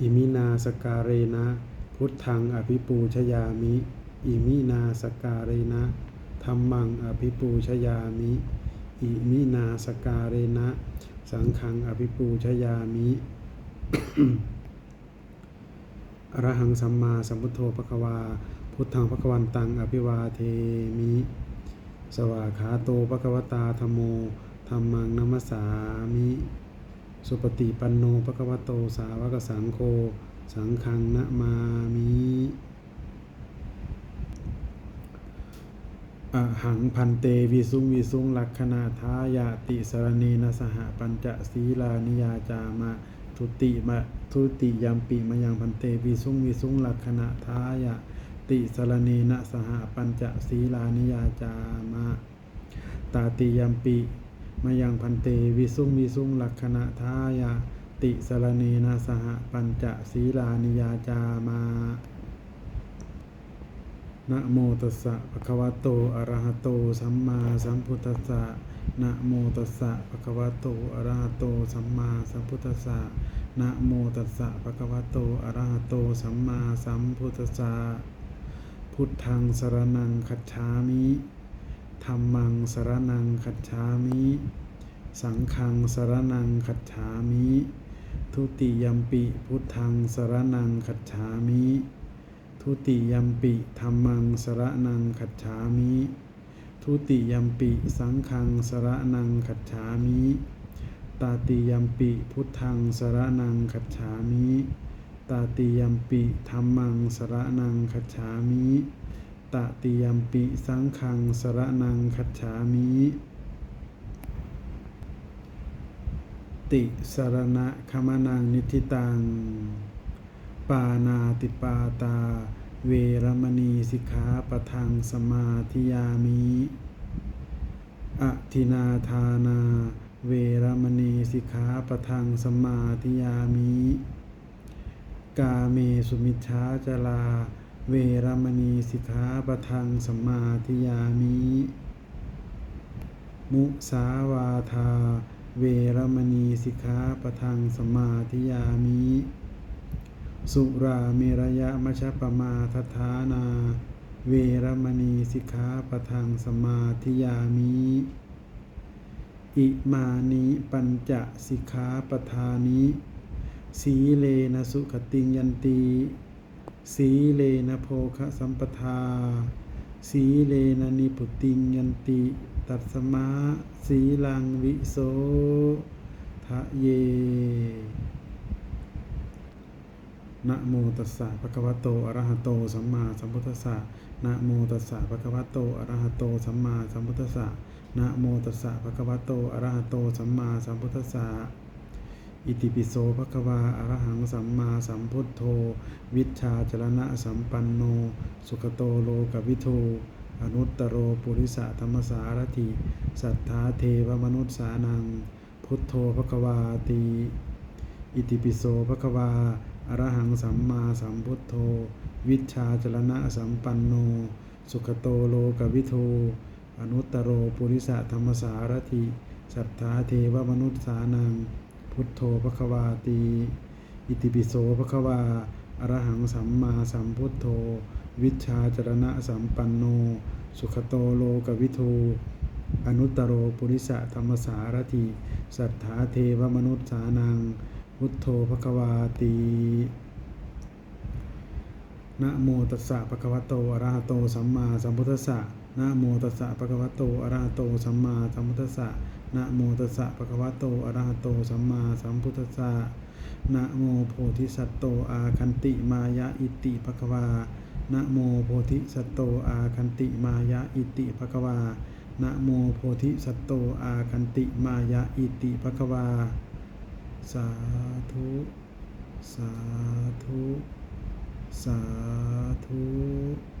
อิมินาสการเรนะ พุทธังอภิปูชยามิ อิมินาสการเรนะธัมมังอภิปูชยามิ อิมินาสการเรนะ สังฆังอภิปูชยามิอรหังสัมมาสัมพุทโธภควา พุทธังภควันตังอภิวาเทมิ สวากขาโตภควตาธรรมโมธรรมังนัมสามิ สุปฏิปันโนภควโตสาวกสังโฆสังฆังนะมามิอหังพันเตวิสุงวิสุงลักขณาทายาติสรณีนสหปัญจศีลานิยาจามะทุติมะทุติยัมปิมายังพันเตวิสุงวิสุงลักขณาทายาติสรณีนสหปัญจศีลานิยาจามะตาติยัมปิ มายังพันเตวิสุงวิสุงลักขณาทายาติสรณีนาสหปัญจศีลานิยาจามะนะโมตัสสะภะคะวะโต อะระหะโต สัมมาสัมพุทธัสสะนะโมตัสสะภะคะวะโต อะระหะโต สัมมาสัมพุทธัสสะนะโมตัสสะภะคะวะโต อะระหะโต สัมมาสัมพุทธัสสะ พุทธังสรณังคัจฉามิ ธัมมังสารณังคัจฉามิ สังฆังสารณังคัจฉามิ ทุติยัมปิพุทธังสารณังคัจฉามิ ทุติยัมปิธรรมังสารนังขัจฉามิ ทุติยัมปิสังฆังสารนังขัจฉามิ ตาติยัมปิพุทธังสารนังขัจฉามิ ตาติยัมปิธรรมังสารนังขัจฉามิ ตติยมปิสังฆังสระนังขัจฉามิติสรณะขมนังนิธิตัง ปานาติปาตา เวรมณีสิกขาปทังสมาธิยามิอะทินาทานา เวรมณีสิกขาปทังสมาธิยามิ กาเมสุมิชฌาจลา เวรมณีสิกขาปะทังสมมาธิยามิ มุสาวาทา เวรมณีสิกขาปทังสมาธิยามิ สุราเมรยะมชปมาทฐานา เวรมณีสิกขาปทังสมาธิยามิอิมานิปัญจสิกขาปทานิ สีเลนะสุขติงยันติ สีเลนะโภคะสัมปทา สีเลนะนิพุติงยันติ ตัสมาสีลังวิโสทะเย นะโมตัสสะภะคะวะโต อะระหะโต สัมมาสัมพุทธัสสะ นะโมตัสสะภะคะวะโต อะระหะโต สัมมาสัมพุทธัสสะ นะโมตัสสะภะคะวะโต อะระหะโต สัมมาสัมพุทธัสสะ อิติปิโสภควาอะระหังสัมมาสัมพุทโธ วิชชาจรณะสัมปันโน สุขโตโลกวิทูอนุตตโรปุริสะธรรมสารถิ สัทธาเทวมนุษย์สานัง พุทโธภควาติอิติปิโสภควาอะระหังสัมมาสัมพุทโธ วิชชาจรณะสัมปันโน สุขโตโลกวิทูอนุตตโรปุริสะธรรมสารถิ สัทธาเทวมนุษย์สานัง พุทโธภะควาติอิติปิโสภะควาอะระหังสัมมาสัมพุทโธ วิชชาจรณะสัมปันโน สุขโตโลกวิทูอนุตตโรปุริสะธรรมสารถิสัทธาเทวมนุษย์สานัง พุทโธภควาตินะโมตัสสะภะคะวะโตอะระหะโตสัมมาสัมพุทธัสสะนะโมตัสสะภะคะวะโตอะระหะโตสัมมาสัมพุทธัสสะ นะโมตัสสะภะคะวะโตอะระหะโตสัมมาสัมพุทธัสสะนะโมโพธิสัตโตอาคันติมายะอิติภะคะวานะโมโพธิสัตโตอาคันติมายะอิติภะคะวานะโมโพธิสัตโตอาคันติมายะอิติภะคะวา สาธุ สาธุ สาธุ